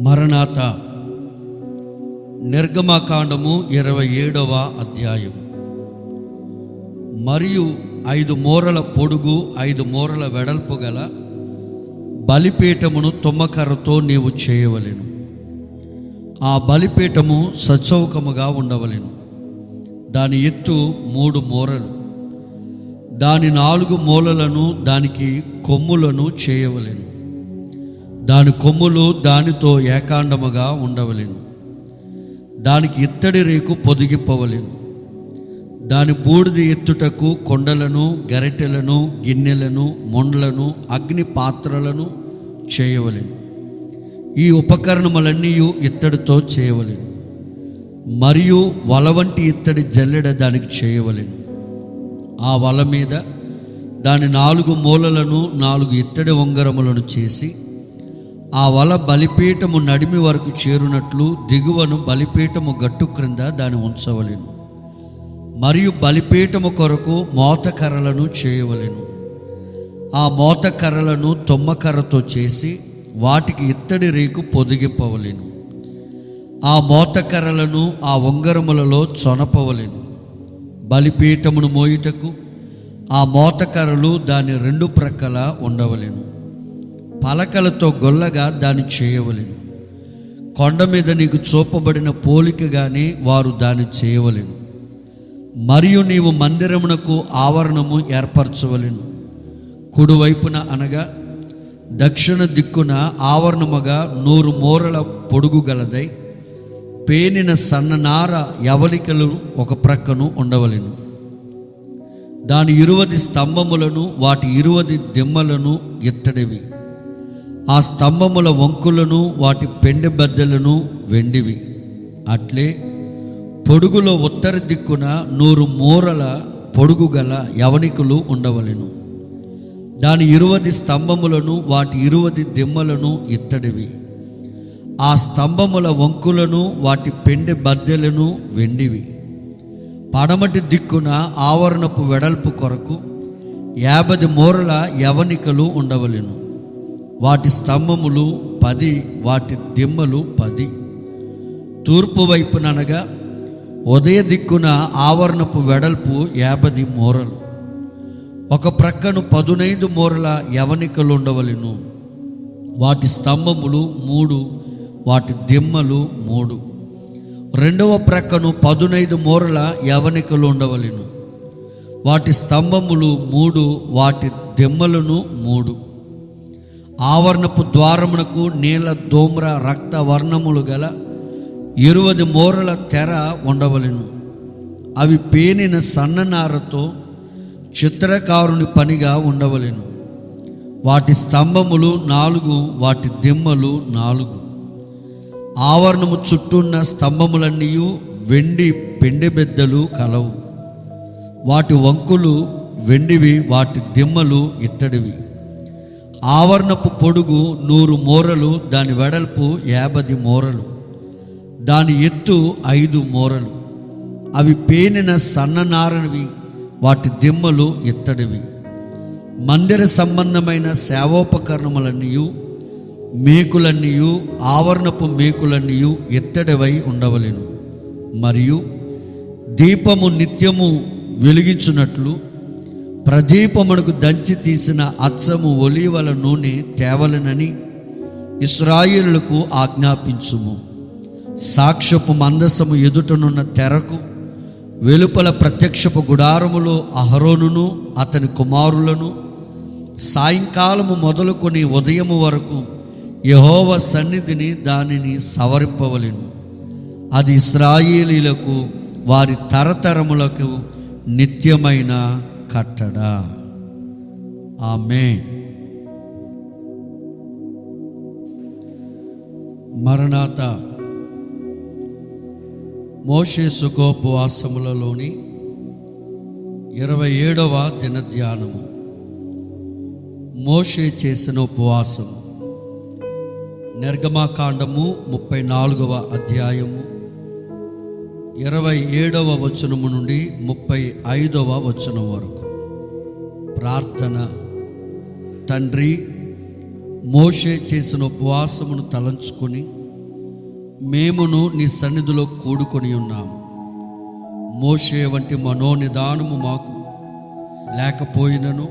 మరణాత నిర్గమకాండము ఇరవై ఏడవ అధ్యాయం. మరియు ఐదు మూరల పొడుగు ఐదు మూరల వెడల్పు గల బలిపీఠమును తుమ్మకర్రతో నీవు చేయవలెను. ఆ బలిపీఠము సచౌకముగా ఉండవలెను. దాని ఎత్తు మూడు మూరలు. దాని నాలుగు మూలలను దానికి కొమ్ములను చేయవలెను. దాని కొమ్ములు దానితో ఏకాండముగా ఉండవలెను. దానికి ఇత్తడి రేకు పొదిగిప్పవలెను దాని బూడిద ఎత్తుటకు కొండలను గరిటెలను గిన్నెలను మొండ్లను అగ్ని పాత్రలను చేయవలెను. ఈ ఉపకరణములన్నీ ఇత్తడితో చేయవలెను. మరియు వల వంటి ఇత్తడి జల్లెడ దానికి చేయవలెను. ఆ వల మీద దాని నాలుగు మూలలను నాలుగు ఇత్తడి ఉంగరములను చేసి ఆ వల బలిపీఠము నడిమి వరకు చేరునట్లు దిగువను బలిపీఠము గట్టు క్రింద దాన్ని ఉంచవలెను. మరియు బలిపీఠము కొరకు మోతకర్రలను చేయవలెను. ఆ మోతకర్రలను తొమ్మకర్రతో చేసి వాటికి ఇత్తడి రేకు పొదిగింపవలెను. ఆ మోతకర్రలను ఆ ఉంగరములలో చొనపవలెను. బలిపీఠమును మోయుటకు ఆ మోతకర్రలు దాని రెండు ప్రక్కల ఉండవలెను. పలకలతో గొల్లగా దాన్ని చేయవలెను. కొండ మీద నీకు చూపబడిన పోలికగానే వారు దాన్ని చేయవలెను. మరియు నీవు మందిరమునకు ఆవరణము ఏర్పరచవలెను. కుడివైపున అనగా దక్షిణ దిక్కున ఆవరణముగా నూరు మూరల పొడుగు గలదై పేనిన సన్ననార యవలికలు ఒక ప్రక్కను ఉండవలెను. దాని ఇరువది స్తంభములను వాటి ఇరువది దిమ్మలను ఎత్తడివి. ఆ స్తంభముల వంకులను వాటి పెండె బద్దెలను వెండివి. అట్లే పొడుగులో ఉత్తర దిక్కున నూరు మూరల పొడుగు గల యవనికులు ఉండవలెను. దాని ఇరువది స్తంభములను వాటి ఇరువది దిమ్మలను ఇత్తడివి. ఆ స్తంభముల వంకులను వాటి పెండె బద్దెలను వెండివి. పడమటి దిక్కున ఆవరణపు వెడల్పు కొరకు యాభై మూరల యవనికలు ఉండవలెను. వాటి స్తంభములు పది వాటి దిమ్మలు పది. తూర్పు వైపుననగా ఉదయ దిక్కున ఆవరణపు వెడల్పు యాభై మూరలు. ఒక ప్రక్కను పదునైదు మూరల యవనికలు ఉండవలెను వాటి స్తంభములు మూడు వాటి దిమ్మలు మూడు. రెండవ ప్రక్కను పదునైదు మూరల యవనికలు ఉండవలను వాటి స్తంభములు మూడు వాటి దిమ్మలను మూడు. ఆవరణపు ద్వారమునకు నీల దోమ్ర రక్త వర్ణములు గల ఇరువది మూరల తెర ఉండవలెను. అవి పేనిన సన్ననారతో చిత్రకారుని పనిగా ఉండవలెను. వాటి స్తంభములు నాలుగు వాటి దిమ్మలు నాలుగు. ఆవరణము చుట్టూన్న స్తంభములన్నీ వెండి పెండె బెద్దలు కలవు. వాటి వంకులు వెండివి వాటి దిమ్మలు ఇత్తడివి. ఆవరణపు పొడుగు నూరు మూరలు దాని వెడల్పు యాభై మూరలు దాని ఎత్తు ఐదు మూరలు. అవి పేనిన సన్ననారనివి వాటి దిమ్మలు ఇత్తడివి. మందిర సంబంధమైన సేవోపకరణములన్నీ మేకులన్నీ ఆవరణపు మేకులన్నీ ఎత్తడివై ఉండవలెను. మరియు దీపము నిత్యము వెలిగించున్నట్లు ప్రదీపమునకు దంచి తీసిన అచ్చము ఒలీవల నూనె తేవలనని ఇస్రాయిలులకు ఆజ్ఞాపించుము. సాక్ష్యపు మందసము ఎదుటనున్న తెరకు వెలుపల ప్రత్యక్షపు గుడారములో అహరోనును అతని కుమారులను సాయంకాలము మొదలుకొని ఉదయము వరకు యహోవ సన్నిధిని దానిని సవరింపవలెను. అది ఇస్రాయేలీలకు వారి తరతరములకు నిత్యమైన కట్టడా. ఆమె మరణాత మోషే సుఖోపవాసములలోని ఇరవై ఏడవ దినధ్యానము. మోషే చేసిన ఉపవాసం. నిర్గమాకాండము ముప్పై నాలుగవ అధ్యాయము. ఇరవై ఏడవ వచనము నుండి ముప్పై ఐదవ వచనం వరకు. ప్రార్థన. తండ్రి మోషే చేసిన ఉపవాసమును తలంచుకొని మేమును నీ సన్నిధిలో కూడుకొని ఉన్నాము మోషే వంటి మనోనిదానము మాకు లేకపోయినను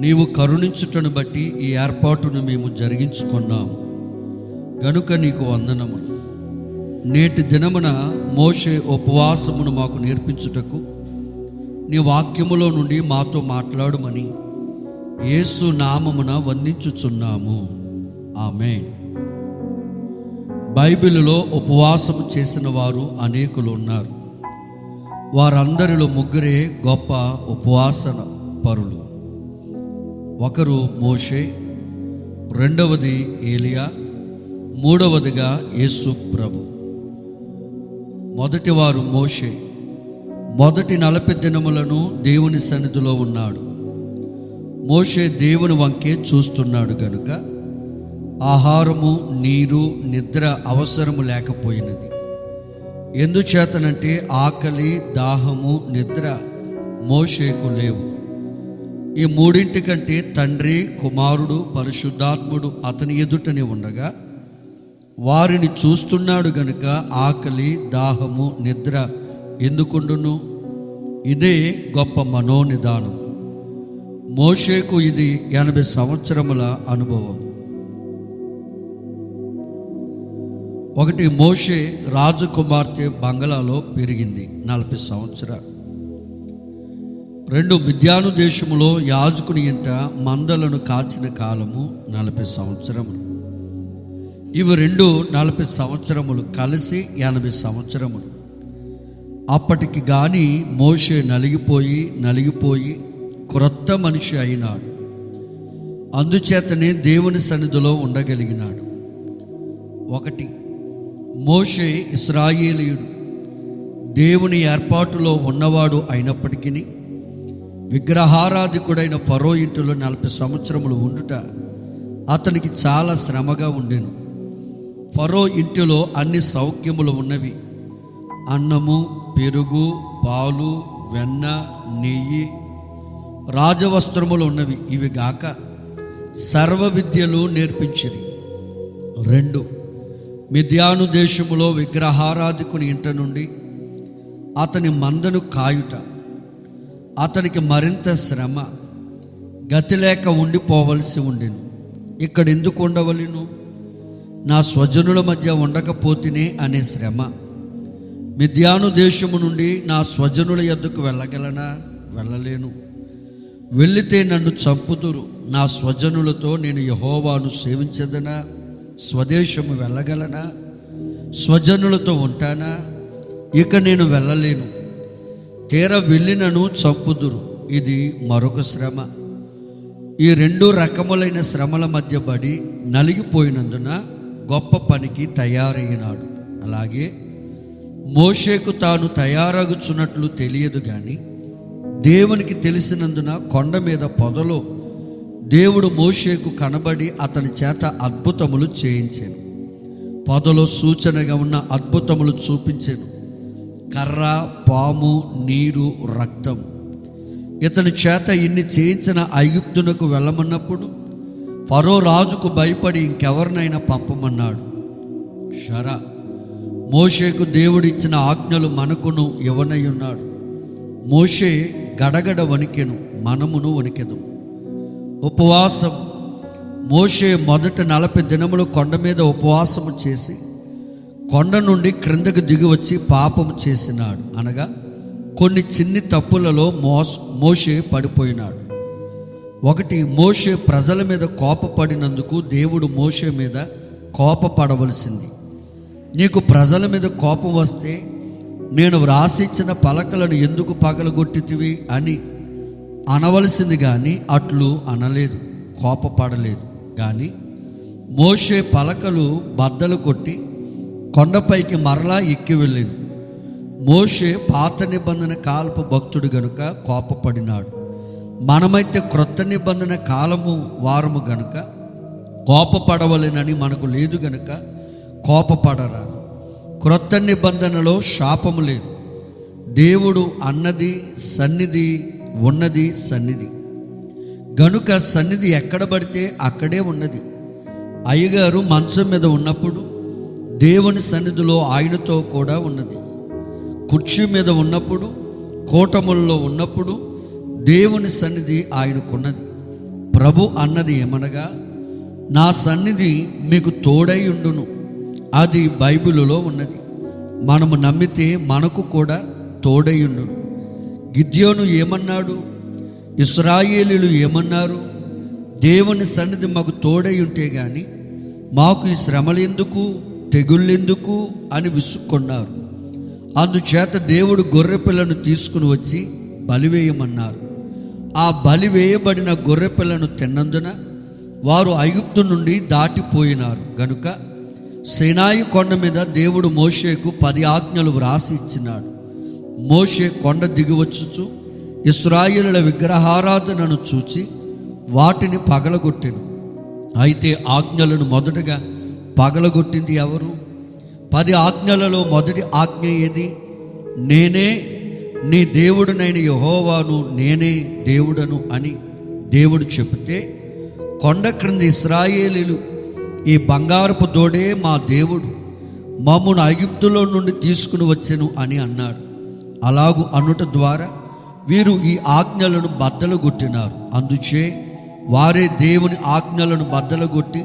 నీవు కరుణించుటను బట్టి ఈ ఏర్పాటును మేము జరిగించుకున్నాము గనుక నీకు వందనములు. నేటి దినమున మోషే ఉపవాసమును మాకు నేర్పించుటకు నీ వాక్యములో నుండి మాతో మాట్లాడుమని యేసు నామమున వందించుచున్నాము. ఆమె బైబిలులో ఉపవాసం చేసిన వారు అనేకులు ఉన్నారు. వారందరిలో ముగ్గురే గొప్ప ఉపవాసన పరులు. ఒకరు మోషే రెండవది ఏలియా మూడవదిగా యేసు ప్రభు. మొదటివారు మోషే. మొదటి నలభై దినములను దేవుని సన్నిధిలో ఉన్నాడు. మోషే దేవుని వంకే చూస్తున్నాడు గనుక ఆహారము నీరు నిద్ర అవసరము లేకపోయినది. ఎందుచేతనంటే ఆకలి దాహము నిద్ర మోషేకు లేవు. ఈ మూడింటి కంటే తండ్రి కుమారుడు పరిశుద్ధాత్ముడు అతని ఎదుటనే ఉండగా వారిని చూస్తున్నాడు గనుక ఆకలి దాహము నిద్ర ఎందుకుండును? ఇదే గొప్ప మనోనిదానం. మోషేకు ఇది ఎనభై సంవత్సరముల అనుభవం. ఒకటి మోషే రాజకుమార్తె బంగళాలో పెరిగింది నలభై సంవత్సరాలు. రెండు విద్యాను దేశములో యాజకుని ఇంట మందలను కాచిన కాలము నలభై సంవత్సరములు. ఇవి రెండు నలభై సంవత్సరములు కలిసి ఎనభై సంవత్సరములు. అప్పటికి గాని మోషే నలిగిపోయి నలిగిపోయి క్రొత్త మనిషి అయినాడు. అందుచేతనే దేవుని సన్నిధిలో ఉండగలిగినాడు. ఒకటి మోషే ఇస్రాయేలీయుడు. దేవుని ఏర్పాటులో ఉన్నవాడు అయినప్పటికీ విగ్రహారాధికుడైన ఫరో ఇంటిలో నలభై సంవత్సరములు ఉండుట అతనికి చాలా శ్రమగా ఉండెను. ఫరో ఇంటిలో అన్ని సౌఖ్యములు ఉన్నవి. అన్నము పెరుగు పాలు వెన్న నెయ్యి రాజవస్త్రములు ఉన్నవి. ఇవి గాక సర్వ విద్యలు నేర్పించిరి. రెండు మిథ్యాను దేశములో విగ్రహారాధికుని ఇంట నుండి అతని మందను కాయుట. అతనికి మరింత శ్రమ గతి లేక ఉండిపోవలసి ఉండెను. ఇక్కడ ఎందుకు ఉండవలను? నా స్వజనుల మధ్య ఉండకపోతేనే అనే శ్రమ. మిథ్యాను దేశము నుండి నా స్వజనుల యొద్దకు వెళ్ళగలనా? వెళ్ళలేను. వెళ్ళితే నన్ను చంపుదురు. నా స్వజనులతో నేను యహోవాను సేవించదనా? స్వదేశము వెళ్ళగలనా? స్వజనులతో ఉంటానా? ఇక నేను వెళ్ళలేను. తీర వెళ్ళినను చంపుదురు. ఇది మరొక శ్రమ. ఈ రెండు రకములైన శ్రమల మధ్య పడి నలిగిపోయినందున గొప్ప పనికి తయారయ్యినాడు అలాగే మోషేకు తాను తయారగుచున్నట్లు తెలియదు కానీ దేవునికి తెలిసినందున కొండ మీద పొదలో దేవుడు మోషేకు కనబడి అతని చేత అద్భుతములు చేయించాను. పొదలో సూచనగా ఉన్న అద్భుతములు చూపించాను. కర్ర పాము నీరు రక్తం. ఇతని చేత ఇన్ని చేయించిన ఐగుప్తునకు వెళ్ళమన్నప్పుడు ఫరో రాజుకు భయపడి ఇంకెవరినైనా పంపమన్నాడు. షరా మోషేకు దేవుడిచ్చిన ఆజ్ఞలు మనకును ఇవ్వనై ఉన్నాడు. మోషే గడగడ వణికెను మనమును వణికెను ఉపవాసం. మోషే మొదట నలభై దినములు కొండ మీద ఉపవాసము చేసి కొండ నుండి క్రిందకు దిగి వచ్చి పాపము చేసినాడు. అనగా కొన్ని చిన్ని తప్పులలో మోస్ మోషే పడిపోయినాడు. ఒకటి మోషే ప్రజల మీద కోపపడినందుకు దేవుడు మోషే మీద కోపపడవలసింది. నీకు ప్రజల మీద కోపం వస్తే నేను వ్రాసిచ్చిన పలకలను ఎందుకు పగలగొట్టితివి అని అనవలసింది కానీ అట్లు అనలేదు కోపపడలేదు. కానీ మోషే పలకలు బద్దలు కొట్టి కొండపైకి మరలా ఎక్కి వెళ్ళింది మోషే పాత నిబంధన కాలపు భక్తుడు గనుక కోపపడినాడు. మనమైతే క్రొత్త నిబంధన కాలము వారము గనుక కోపపడవలేనని మనకు లేదు గనుక కోపపడరా. క్రొత్త నిబంధనలో శాపము లేదు. దేవుడు అన్నది సన్నిధి ఉన్నది సన్నిధి. గనుక సన్నిధి ఎక్కడ పడితే అక్కడే ఉన్నది. అయ్యగారు మంచం మీద ఉన్నప్పుడు దేవుని సన్నిధిలో ఆయనతో కూడా ఉన్నది. కుర్చీ మీద ఉన్నప్పుడు కూటముల్లో ఉన్నప్పుడు దేవుని సన్నిధి ఆయనకున్నది. ప్రభు అన్నది ఏమనగా నా సన్నిధి మీకు తోడై ఉండును. అది బైబిల్లో ఉన్నది. మనము నమ్మితే మనకు కూడా తోడయ్యుండు. గిద్యోను ఏమన్నాడు? ఇస్రాయేలీలు ఏమన్నారు? దేవుని సన్నిధి మాకు తోడై ఉంటే గాని మాకు ఈ శ్రమలు ఎందుకు తెగుళ్ళెందుకు? అని విసుక్కున్నారు. అందుచేత దేవుడు గొర్రెపిల్లను తీసుకుని వచ్చి బలివేయమన్నారు. ఆ బలి వేయబడిన గొర్రెపిల్లను తిన్నందున వారు ఐగుప్తు నుండి దాటిపోయినారు. గనుక సేనాయి కొండ మీద దేవుడు మోషేకు పది ఆజ్ఞలు వ్రాసి ఇచ్చినాడు. మోషే కొండ దిగివచ్చుచు ఇస్రాయిలుల విగ్రహారాధనను చూచి వాటిని పగలగొట్టెను. అయితే ఆజ్ఞలను మొదటగా పగలగొట్టింది ఎవరు? పది ఆజ్ఞలలో మొదటి ఆజ్ఞ ఏది? నేనే నీ దేవుడునైన యహోవాను నేనే దేవుడను అని దేవుడు చెబితే కొండ క్రింద ఇస్రాయేలీలు ఈ బంగారపు దోడే మా దేవుడు. మమ్మను ఐగుప్తులో నుండి తీసుకుని వచ్చెను అని అన్నాడు. అలాగు అనుట ద్వారా వీరు ఈ ఆజ్ఞలను బద్దలు కొట్టినారు అందుచే వారే దేవుని ఆజ్ఞలను బద్దలుగొట్టి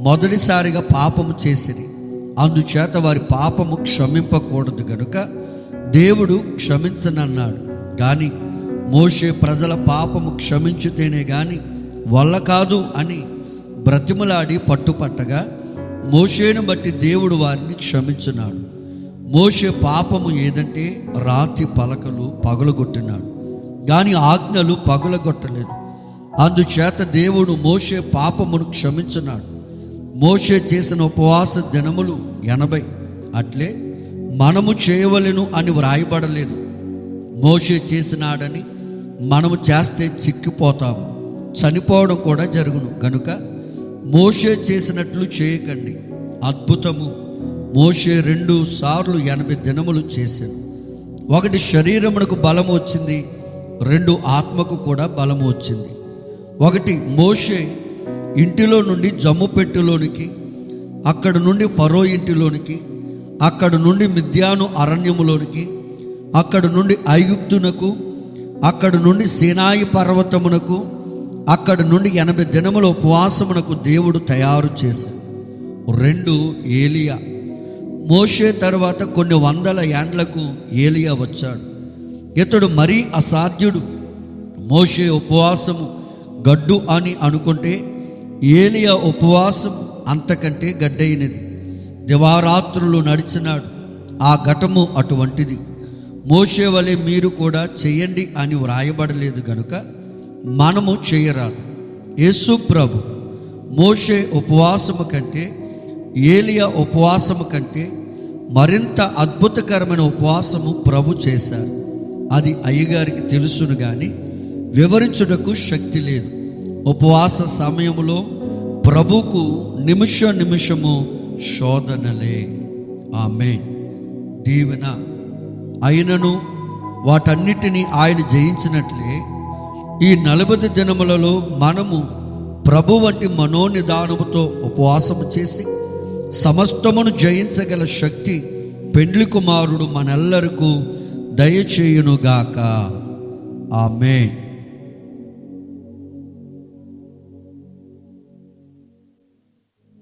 మొదటిసారిగా పాపము చేసిరి. అందుచేత వారి పాపము క్షమింపకూడదు గనుక దేవుడు క్షమించనన్నాడు. కానీ మోషే ప్రజల పాపము క్షమించుతేనే కానీ వల్ల కాదు అని బ్రతిమలాడి పట్టుపట్టగా మోషేను బట్టి దేవుడు వారిని క్షమించున్నాడు. మోషే పాపము ఏదంటే రాతి పలకలు పగలగొట్టినాడు. కానీ ఆజ్ఞలు పగలగొట్టలేదు. అందుచేత దేవుడు మోషే పాపమును క్షమించున్నాడు. మోషే చేసిన ఉపవాస దినములు ఎనభై. అట్లే మనము చేయవలెను అని వ్రాయబడలేదు. మోషే చేసినాడని మనము చేస్తే చిక్కిపోతాము. చనిపోవడం కూడా జరుగును. కనుక మోషే చేసినట్లు చేయకండి. అద్భుతము. మోషే రెండు సార్లు ఎనభై దినములు చేశాడు. ఒకటి శరీరమునకు బలము వచ్చింది రెండు ఆత్మకు కూడా బలము వచ్చింది. ఒకటి మోషే ఇంటిలో నుండి జమ్ము పెట్టులోనికి అక్కడ నుండి ఫరో ఇంటిలోనికి అక్కడ నుండి మిద్యాను అరణ్యములోనికి అక్కడ నుండి ఐగుప్తునకు అక్కడ నుండి సినాయి పర్వతమునకు అక్కడ నుండి ఎనభై దినముల ఉపవాసమునకు దేవుడు తయారు చేశాడు రెండు ఏలియా. మోషే తర్వాత కొన్ని వందల ఏండ్లకు ఏలియా వచ్చాడు. ఇతడు మరీ అసాధ్యుడు. మోషే ఉపవాసము గడ్డు అని అనుకుంటే ఏలియా ఉపవాసం అంతకంటే గడ్డైనది దివారాత్రులు నడిచినాడు. ఆ ఘటము అటువంటిది. మోషే వలె మీరు కూడా చేయండి అని వ్రాయబడలేదు గనుక మనము చేయరాదు. యేసు ప్రభు మోషే ఉపవాసము కంటే ఏలియా ఉపవాసము కంటే మరింత అద్భుతకరమైన ఉపవాసము ప్రభు చేశారు. అది అయ్యగారికి తెలుసును కానీ వివరించుటకు శక్తి లేదు. ఉపవాస సమయంలో ప్రభుకు నిమిష నిమిషము శోధనలే. ఆమె దీవెన అయినను వాటన్నిటినీ ఆయన జయించినట్లే ఈ నలభై దినములలో మనము ప్రభు వంటి మనోనిదానముతో ఉపవాసము చేసి సమస్తమును జయించగల శక్తి పెండ్లి కుమారుడు మనెల్లరకు దయచేయునుగాక. ఆమెన్.